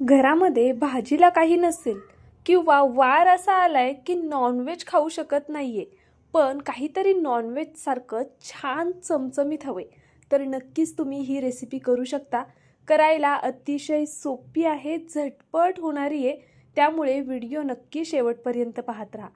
घरामध्ये भाजीला काही नसेल किंवा वार असा आलाय की नॉनव्हेज खाऊ शकत नाहीये. पण काहीतरी नॉनव्हेज सारखं छान चमचमीत हवे तर नक्कीच तुम्ही ही रेसिपी करू शकता. करायला अतिशय सोपी आहे झटपट होणारी आहे. त्यामुळे व्हिडिओ नक्की शेवटपर्यंत पाहत राहा.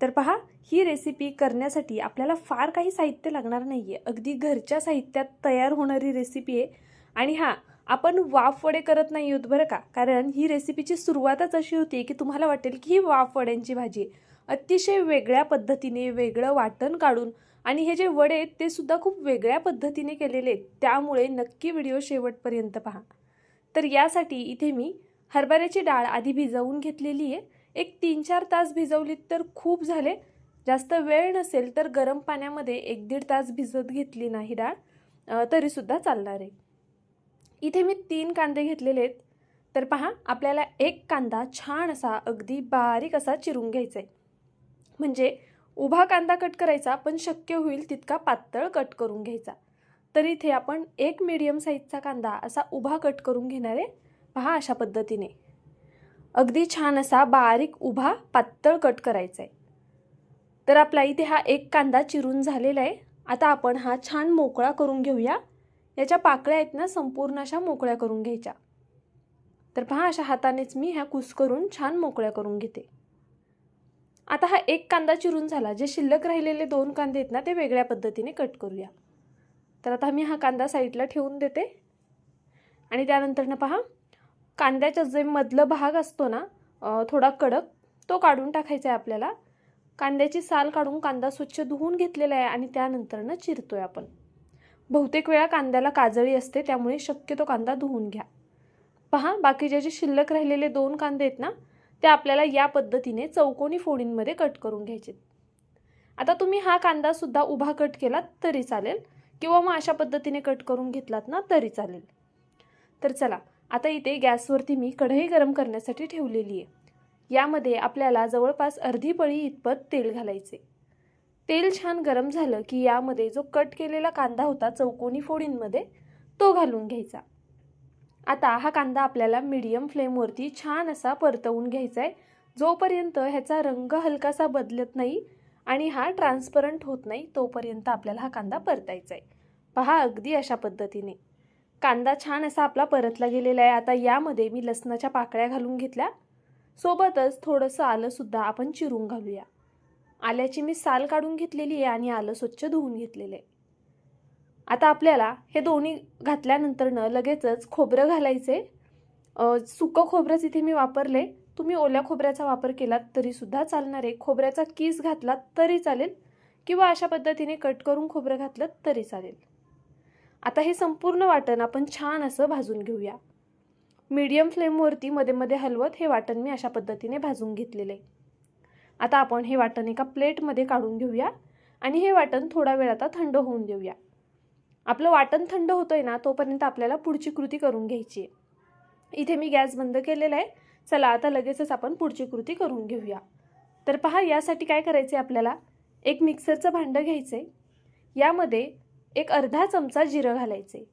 तर पहा ही रेसिपी करण्यासाठी आपल्याला फार काही साहित्य लागणार नाही आहे अगदी घरच्या साहित्यात तयार होणारी रेसिपी आहे. आणि हां आपण वाफवडे करत नाही आहोत बरं का? कारण ही रेसिपीची सुरुवातच अशी होती की तुम्हाला वाटेल की ही वाफवड्यांची भाजी आहे. अतिशय वेगळ्या पद्धतीने वेगळं वाटण काढून आणि हे जे वडे आहेत ते सुद्धा खूप वेगळ्या पद्धतीने केलेले आहेत. त्यामुळे नक्की व्हिडिओ शेवटपर्यंत पहा. तर यासाठी इथे मी हरभऱ्याची डाळ आधी भिजवून घेतलेली आहे. एक तीन चार तास भिजवलीत तर खूप झाले. जास्त वेळ नसेल तर गरम पाण्यामध्ये एक दीड तास भिजत घेतली नाही डाळ. तरीसुद्धा चालणार आहे. इथे मी तीन कांदे घेतलेले आहेत. तर पहा आपल्याला एक कांदा छान असा अगदी बारीक असा चिरून घ्यायचा आहे. म्हणजे उभा कांदा कट करायचा पण शक्य होईल तितका पातळ कट करून घ्यायचा. तर इथे आपण एक मीडियम साईजचा कांदा असा उभा कट करून घेणार आहे. पहा अशा पद्धतीने. अगदी छान असा बारीक उभा पातळ कट करायचा आहे. तर आपला इथे हा एक कांदा चिरून झालेला आहे. आता आपण हा छान मोकळा करून घेऊया. याच्या पाकळ्या आहेत ना संपूर्ण अशा मोकळ्या करून घ्यायच्या. तर पहा अशा हातानेच मी ह्या कुस करून छान मोकळ्या करून घेते. आता हा एक कांदा चिरून झाला. जे शिल्लक राहिलेले दोन कांदे आहेत ना ते वेगळ्या पद्धतीने कट करूया. तर आता मी हा कांदा साईडला ठेवून देते. आणि त्यानंतरनं पहा कांद्याचा जे मधलं भाग असतो ना थोडा कडक तो काढून टाकायचा आहे आपल्याला. कांद्याची साल काढून कांदा स्वच्छ धुवून घेतलेला आहे आणि त्यानंतरनं चिरतोय आपण. बहुतेक वेळा कांद्याला काजळी असते त्यामुळे शक्यतो कांदा धुवून घ्या. पहा बाकीचे जे शिल्लक राहिलेले दोन कांदे आहेत ना ते आपल्याला या पद्धतीने चौकोनी फोडींमध्ये कट करून घ्यायचे आता तुम्ही हा कांदासुद्धा उभा कट केलात तरी चालेल किंवा मग अशा पद्धतीने कट करून घेतलात ना तरी चालेल. तर चला आता इथे गॅसवरती मी कढई गरम करण्यासाठी ठेवलेली आहे. यामध्ये आपल्याला जवळपास अर्धी पळी इतपत तेल घालायचे तेल छान गरम झालं की यामध्ये जो कट केलेला कांदा होता चौकोनी फोडींमध्ये तो घालून घ्यायचा. आता हा कांदा आपल्याला मीडियम फ्लेमवरती छान असा परतवून घ्यायचा आहे जोपर्यंत ह्याचा रंग हलकासा बदलत नाही आणि हा ट्रान्सपरंट होत नाही तोपर्यंत आपल्याला हा कांदा परतायचा आहे पहा अगदी अशा पद्धतीने. कांदा छान असा आपला परतला गेलेला आहे आता यामध्ये मी लसणाच्या पाकळ्या घालून घेतल्या. सोबतच थोडंसं आलंसुद्धा आपण चिरून घालूया. आल्याची मी साल काढून घेतलेली आहे आणि आलं स्वच्छ धुवून घेतलेलं आहे. आता आपल्याला हे दोन्ही घातल्यानंतरनं लगेचच खोबरं घालायचे सुकं खोबरंच इथे मी वापरले तुम्ही ओल्या खोबऱ्याचा वापर केलात तरीसुद्धा चालणार आहे. खोबऱ्याचा किस घातलात तरी चालेल किंवा अशा पद्धतीने कट करून खोबरं घातलं तरी चालेल. आता हे संपूर्ण वाटण आपण छान असं भाजून घेऊया. मीडियम फ्लेमवरती मध्ये मध्ये हलवत हे वाटण मी अशा पद्धतीने भाजून घेतलेलं आहे. आता आपण हे वाटण एका प्लेटमध्ये काढून घेऊया आणि हे वाटण थोडा वेळ आता थंड होऊन देऊया. आपलं वाटण थंड होतंय ना तोपर्यंत आपल्याला पुढची कृती करून घ्यायची आहे. इथे मी गॅस बंद केलेला आहे. चला आता लगेचच आपण पुढची कृती करून घेऊया. तर पहा यासाठी काय करायचं आहे आपल्याला? एक मिक्सरचं भांडं घ्यायचं आहे यामध्ये एक अर्धा चमचा जिरं घालायचं आहे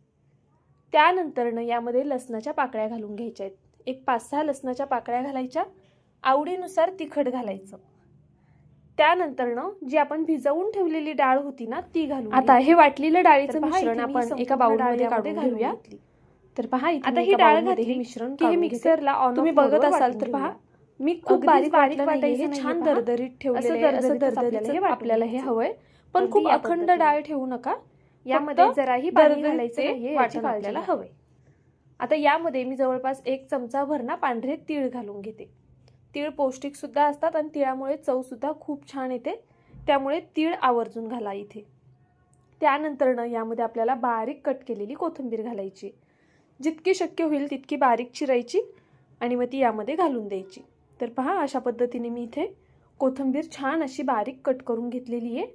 त्यानंतरनं यामध्ये लसणाच्या पाकळ्या घालून घ्यायच्या आहेत. एक पाच सहा लसणाच्या पाकळ्या घालायच्या. आवडीनुसार तिखट घालायचं. त्यानंतरनं जी आपण भिजवून ठेवलेली डाळ होती ना ती घालून आता हे वाटलेलं डाळीचं मिश्रण आपण एका बाउलमध्ये काढून घेऊया तर पहा आता ही डाळ घातली मिश्रण की हे मिक्सरला ऑन तुम्ही बघत असाल तर पहा मी खूप बारीक बारीक वाटायचे हे छान दरदरीत ठेवलेलं आहे असं दरदरीत आपल्याला हे हवंय. पण खूप अखंड डाळ ठेवू नका. यामध्ये जराही पाणी घालायचे वाटण आपल्याला हवंय. आता यामध्ये मी जवळपास एक चमचा भर ना पांढरे तीळ घालून घेते. तीळ पौष्टिकसुद्धा असतात आणि तिळामुळे चवसुद्धा खूप छान येते. त्यामुळे तीळ आवर्जून घाला इथे. त्यानंतरनं यामध्ये आपल्याला बारीक कट केलेली कोथिंबीर घालायची. जितकी शक्य होईल तितकी बारीक चिरायची आणि मग ती यामध्ये घालून द्यायची. तर पहा अशा पद्धतीने मी इथे कोथिंबीर छान अशी बारीक कट करून घेतलेली आहे.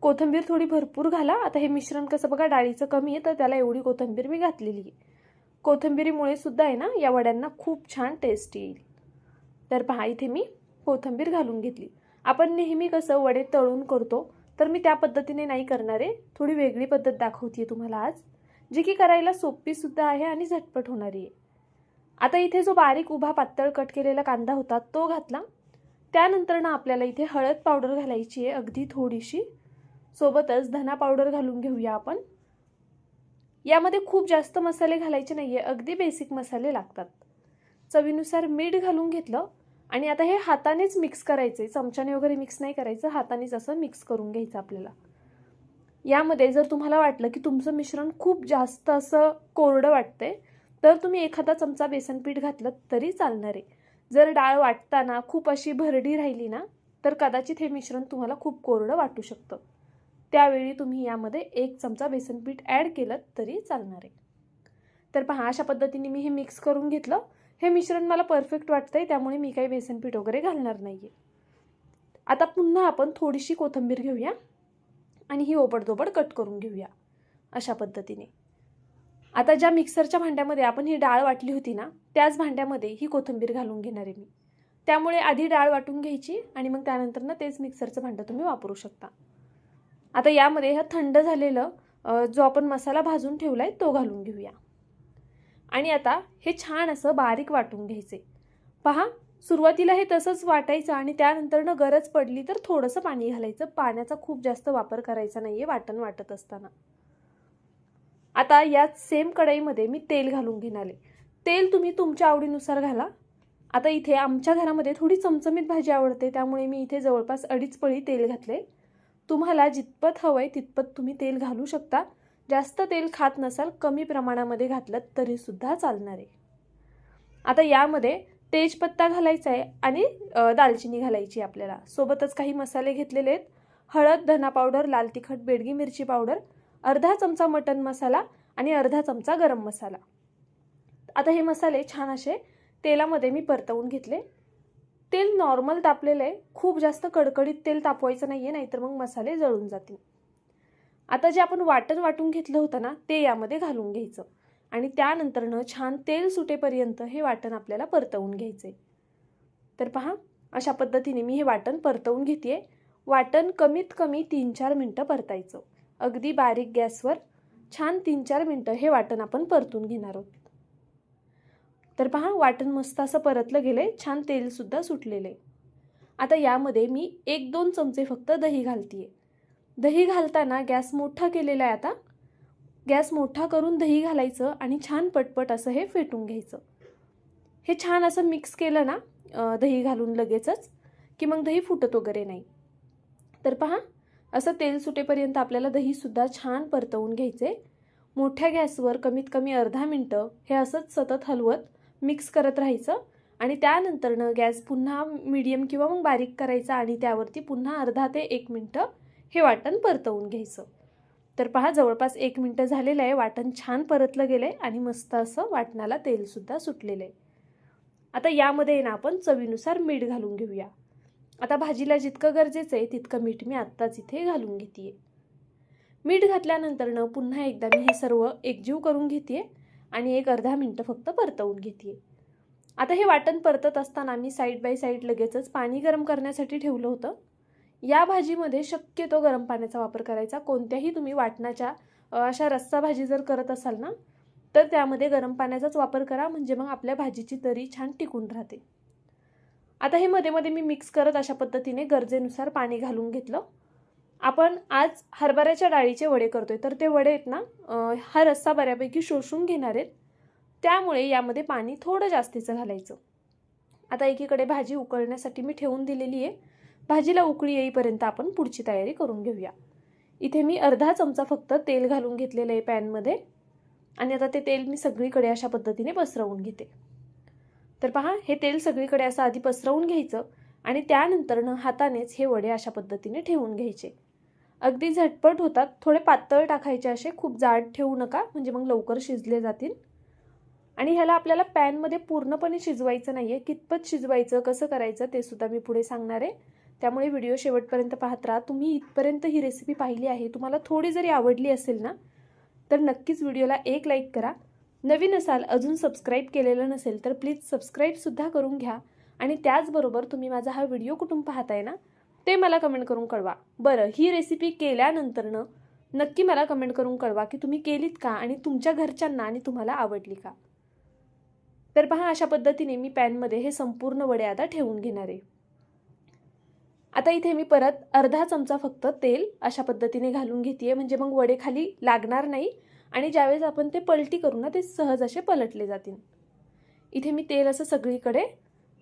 कोथिंबीर थोडी भरपूर घाला. आता हे मिश्रण कसं बघा डाळीचं कमी आहे तर त्याला एवढी कोथिंबीर मी घातलेली आहे. कोथिंबीरीमुळे सुद्धा आहे ना या वड्यांना खूप छान टेस्ट येईल. तर पहा इथे मी कोथिंबीर घालून घेतली. आपण नेहमी कसं वडे तळून करतो तर मी त्या पद्धतीने नाही करणार आहे. थोडी वेगळी पद्धत दाखवते तुम्हाला आज जी की करायला सोपीसुद्धा आहे आणि झटपट होणारी आहे. आता इथे जो बारीक उभा पातळ कट केलेला कांदा होता तो घातला. त्यानंतर ना आपल्याला इथे हळद पावडर घालायची आहे अगदी थोडीशी. सोबतच धना पावडर घालून घेऊया आपण. यामध्ये खूप जास्त मसाले घालायचे नाही आहे अगदी बेसिक मसाले लागतात. चवीनुसार मीठ घालून घेतलं आणि आता हे हातानेच मिक्स करायचे चमच्याने वगैरे मिक्स नाही करायचं. हातानेच असं मिक्स करून घ्यायचं आपल्याला. यामध्ये जर तुम्हाला वाटलं की तुमचं मिश्रण खूप जास्त असं कोरडं वाटतंय तर तुम्ही एखादा चमचा बेसन पीठ घातलं तरी चालणार आहे. जर डाळ वाटताना खूप अशी भरडी राहिली ना तर कदाचित हे मिश्रण तुम्हाला खूप कोरडं वाटू शकतं. त्यावेळी तुम्ही यामध्ये एक चमचा बेसन पीठ ॲड केलं तरी चालणार आहे. तर पहा अशा पद्धतीने मी हे मिक्स करून घेतलं. हे मिश्रण मला परफेक्ट वाटतं आहे त्यामुळे मी काही बेसन पीठ वगैरे घालणार नाही आहे आता पुन्हा आपण थोडीशी कोथिंबीर घेऊया आणि ही ओबडधोबड कट करून घेऊया अशा पद्धतीने. आता ज्या मिक्सरच्या भांड्यामध्ये आपण ही डाळ वाटली होती ना त्याच भांड्यामध्ये ही कोथिंबीर घालून घेणार आहे मी. त्यामुळे आधी डाळ वाटून घ्यायची आणि मग त्यानंतर ना तेच मिक्सरचं भांडं तुम्ही वापरू शकता. आता यामध्ये हा थंड झालेलं जो आपण मसाला भाजून ठेवला आहे तो घालून घेऊया. आणि आता हे छान असं बारीक वाटून घ्यायचे. पहा सुरुवातीला हे तसंच वाटायचं आणि त्यानंतरनं गरज पडली तर थोडंसं पाणी घालायचं. पाण्याचा खूप जास्त वापर करायचा नाही आहे वाटण वाटत असताना. आता याच सेम कढईमध्ये मी तेल घालून घेणार तेल तुम्ही तुमच्या आवडीनुसार घाला. आता इथे आमच्या घरामध्ये थोडी चमचमीत भाजी आवडते त्यामुळे मी इथे जवळपास अडीच पळी तेल घातले. तुम्हाला जितपत हवं आहे तितपत तुम्ही तेल घालू शकता. जास्त तेल खात नसाल कमी प्रमाणामध्ये घातलं तरीसुद्धा चालणार आहे. आता यामध्ये तेजपत्ता घालायचा आहे आणि दालचिनी घालायची आपल्याला. सोबतच काही मसाले घेतलेले आहेत. हळद धना पावडर लाल तिखट बेडगी मिरची पावडर अर्धा चमचा मटन मसाला आणि अर्धा चमचा गरम मसाला. आता हे मसाले छान असे तेलामध्ये मी परतवून घेतले. तेल नॉर्मल तापलेलं आहे. खूप जास्त कडकडीत तेल तापवायचं नाही आहे नाहीतर मग मसाले जळून जातील. आता जे आपण वाटण वाटून घेतलं होतं ना ते यामध्ये घालून घ्यायचं. आणि त्यानंतरनं छान तेल सुटेपर्यंत हे वाटण आपल्याला परतवून घ्यायचे तर पहा अशा पद्धतीने मी हे वाटण परतवून घेते वाटण कमीत कमी तीन चार मिनटं परतायचं. अगदी बारीक गॅसवर छान तीन चार मिनटं हे वाटण आपण परतून घेणार आहोत. तर पहा वाटण मस्त असं परतलं गेलं छान तेलसुद्धा सुटलेलं आहे आता यामध्ये मी एक दोन चमचे फक्त दही घालते आहे दही घालताना गॅस मोठा केलेला आहे आता. गॅस मोठा करून दही घालायचं आणि छान पटपट असं हे फेटून घ्यायचं. हे छान असं मिक्स केलं ना दही घालून लगेचच की मग दही फुटत वगैरे नाही. तर पहा असं तेल सुटेपर्यंत आपल्याला दहीसुद्धा छान परतवून घ्यायचे. मोठ्या गॅसवर कमीत कमी अर्धा मिनटं हे असंच सतत हलवत मिक्स करत राहायचं आणि त्यानंतरनं गॅस पुन्हा मीडियम किंवा मग बारीक करायचा आणि त्यावरती पुन्हा अर्धा ते एक मिनटं हे वाटण परतवून घ्यायचं. तर पहा जवळपास एक मिनटं झालेलं आहे. वाटण छान परतलं गेलं आहे आणि मस्त असं वाटणाला तेलसुद्धा सुटलेलं आहे आता यामध्ये ना आपण चवीनुसार मीठ घालून घेऊया. आता भाजीला जितकं गरजेचं आहे तितकं मीठ मी आत्ताच इथे घालून घेते मीठ घातल्यानंतरनं पुन्हा एकदा मी हे सर्व एकजीव करून घेते आणि एक अर्धा मिनटं फक्त परतवून घेते आता हे वाटण परतत असताना मी साईड बाय साईड लगेचच पाणी गरम करण्यासाठी ठेवलं होतं. या भाजीमध्ये शक्यतो गरम पाण्याचा वापर करायचा. कोणत्याही तुम्ही वाटणाच्या अशा रस्सा भाजी जर करत असाल ना तर त्यामध्ये गरम पाण्याचाच वापर करा. म्हणजे मग आपल्या भाजीची तरी छान टिकून राहते. आता हे मध्ये मध्ये मी मिक्स करत अशा पद्धतीने गरजेनुसार पाणी घालून घेतलं. आपण आज हरभऱ्याच्या डाळीचे वडे करतोय. तर ते वडे आहेत ना हा रस्सा बऱ्यापैकी शोषून घेणार आहेत. त्यामुळे यामध्ये पाणी थोडं जास्तीचं घालायचं. आता एकीकडे भाजी उकळण्यासाठी मी ठेवून दिलेली आहे. भाजीला उकळी येईपर्यंत आपण पुढची तयारी करून घेऊया. इथे मी अर्धा चमचा फक्त तेल घालून घेतलेलं आहे पॅनमध्ये आणि आता ते तेल मी सगळीकडे अशा पद्धतीने पसरवून घेते. तर पहा हे तेल सगळीकडे असं आधी पसरवून घ्यायचं आणि त्यानंतरनं हातानेच हे वडे अशा पद्धतीने ठेवून घ्यायचे. अगदी झटपट होतात थोडे पातळ टाकायचे असे खूप जाड ठेवू नका म्हणजे मग लवकर शिजले जातील. आणि ह्याला आपल्याला पॅनमध्ये पूर्णपणे शिजवायचं नाही आहे कितपत शिजवायचं कसं करायचं ते सुद्धा मी पुढे सांगणार आहे. त्यामुळे व्हिडिओ शेवटपर्यंत पाहत राहा. तुम्ही इथपर्यंत ही रेसिपी पाहिली आहे तुम्हाला थोडी जरी आवडली असेल ना तर नक्कीच व्हिडिओला एक लाईक करा. नवीन असाल अजून सबस्क्राईब केलेलं नसेल तर प्लीज सबस्क्राईबसुद्धा करून घ्या. आणि त्याचबरोबर तुम्ही माझा हा व्हिडिओ कुठून पाहताय ना ते मला कमेंट करून कळवा. बरं ही रेसिपी केल्यानंतरनं नक्की मला कमेंट करून कळवा की तुम्ही केलीत का आणि तुमच्या घरच्यांना आणि तुम्हाला आवडली का. तर पहा अशा पद्धतीने मी पॅनमध्ये हे संपूर्ण वडे आता ठेवून घेणार आहे. आता इथे मी परत अर्धा चमचा फक्त तेल अशा पद्धतीने घालून घेते म्हणजे मग वडे खाली लागणार नाही आणि ज्यावेळेस आपण ते पलटी करू ना ते सहज असे पलटले जातील. इथे मी तेल असं सगळीकडे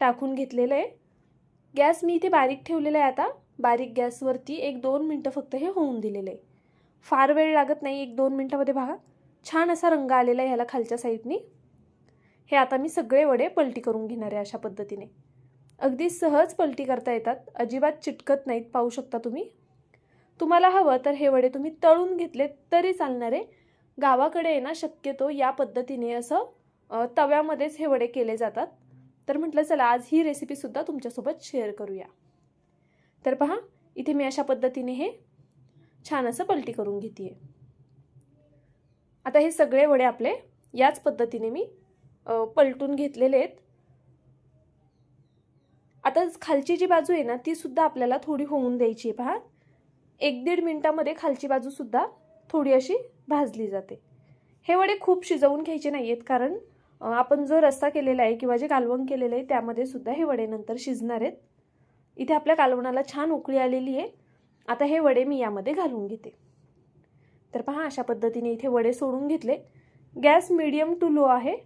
टाकून घेतलेलं आहे. गॅस मी इथे बारीक ठेवलेला आहे आता. बारीक गॅसवरती एक दोन मिनटं फक्त हे होऊन दिलेलं आहे. फार वेळ लागत नाही एक दोन मिनटामध्ये बघा. छान असा रंग आलेला आहे ह्याला खालच्या साईडनी. हे आता मी सगळे वडे पलटी करून घेणार आहे अशा पद्धतीने. अगदी सहज पलटी करता येतात. अजिबात चिटकत नाहीत पाहू शकता तुम्ही. तुम्हाला हवं तर हे वडे तुम्ही तळून घेतले तरी चालणार. आहे गावाकडे आहे ना शक्यतो या पद्धतीने असं तव्यामध्येच हे वडे केले जातात. तर म्हटलं चला आज ही रेसिपीसुद्धा तुमच्यासोबत शेअर करूया. तर पहा इथे मी अशा पद्धतीने हे छान असं पलटी करून घेते आता हे सगळे वडे आपले याच पद्धतीने मी पलटून घेतलेले आहेत. आता खालची जी बाजू आहे ना ती सुद्धा आपल्याला थोडी होऊन द्यायची आहे पहा. एक दीड मिनटामध्ये खालची बाजूसुद्धा थोडी अशी भाजली जाते. हे वडे खूप शिजवून घ्यायचे नाही आहेत कारण आपण जो रस्सा केलेला आहे किंवा जे कालवण केलेलं आहे त्यामध्ये सुद्धा हे वडे नंतर शिजणार आहेत. इथे आपल्या कालवणाला छान उकळी आलेली आहे. आता हे वडे मी यामध्ये घालून घेते. तर पहा अशा पद्धतीने इथे वडे सोडून घेतले. गॅस मिडियम टू लो आहे.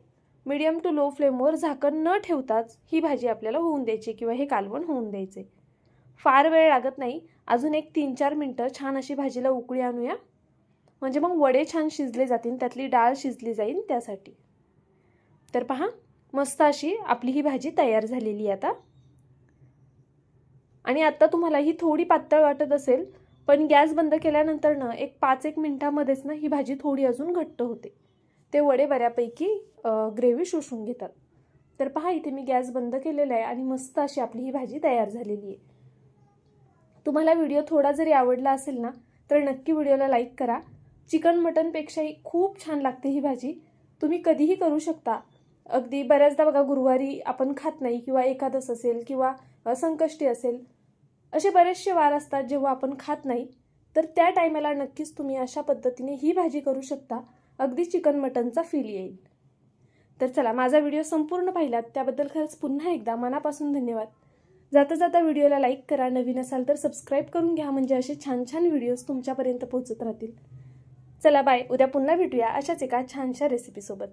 मिडियम टू लो फ्लेमवर झाकण न ठेवताच ही भाजी आपल्याला होऊन द्यायची किंवा हे कालवण होऊन द्यायचे. फार वेळ लागत नाही. अजून एक तीन चार मिनटं छान अशी भाजीला उकळी आणूया. म्हणजे मग वडे छान शिजले जातील त्यातली डाळ शिजली जाईल त्यासाठी. तर पहा मस्त अशी आपली ही भाजी तयार झालेली आहे आता. आणि आत्ता तुम्हाला ही थोडी पातळ वाटत असेल पण गॅस बंद केल्यानंतर ना एक पाच एक मिनटामध्येच ना ही भाजी थोडी अजून घट्ट होते. ते वडे बऱ्यापैकी ग्रेव्ही शोषून घेतात. तर पहा इथे मी गॅस बंद केलेला आहे आणि मस्त अशी आपली ही भाजी तयार झालेली आहे. तुम्हाला व्हिडिओ थोडा जरी आवडला असेल ना तर नक्की व्हिडिओला लाईक करा. चिकन मटनपेक्षाही खूप छान लागते ही भाजी. तुम्ही कधीही करू शकता. अगदी बऱ्याचदा बघा गुरुवारी आपण खात नाही किंवा एकादस असेल किंवा संकष्टी असेल असे बरेचसे वार असतात जेव्हा आपण खात नाही. तर त्या टायमाला नक्कीच तुम्ही अशा पद्धतीने ही भाजी करू शकता. अगदी चिकन मटनचा फील येईल. तर चला माझा व्हिडिओ संपूर्ण पाहिलात त्याबद्दल खरंच पुन्हा एकदा मनापासून धन्यवाद. जाता जाता व्हिडिओला लाईक करा नवीन असाल तर सबस्क्राईब करून घ्या म्हणजे असे छान छान व्हिडिओज तुमच्यापर्यंत पोहोचत राहतील. चला बाय उद्या पुन्हा भेटूया अशाच एका छानशा रेसिपीसोबत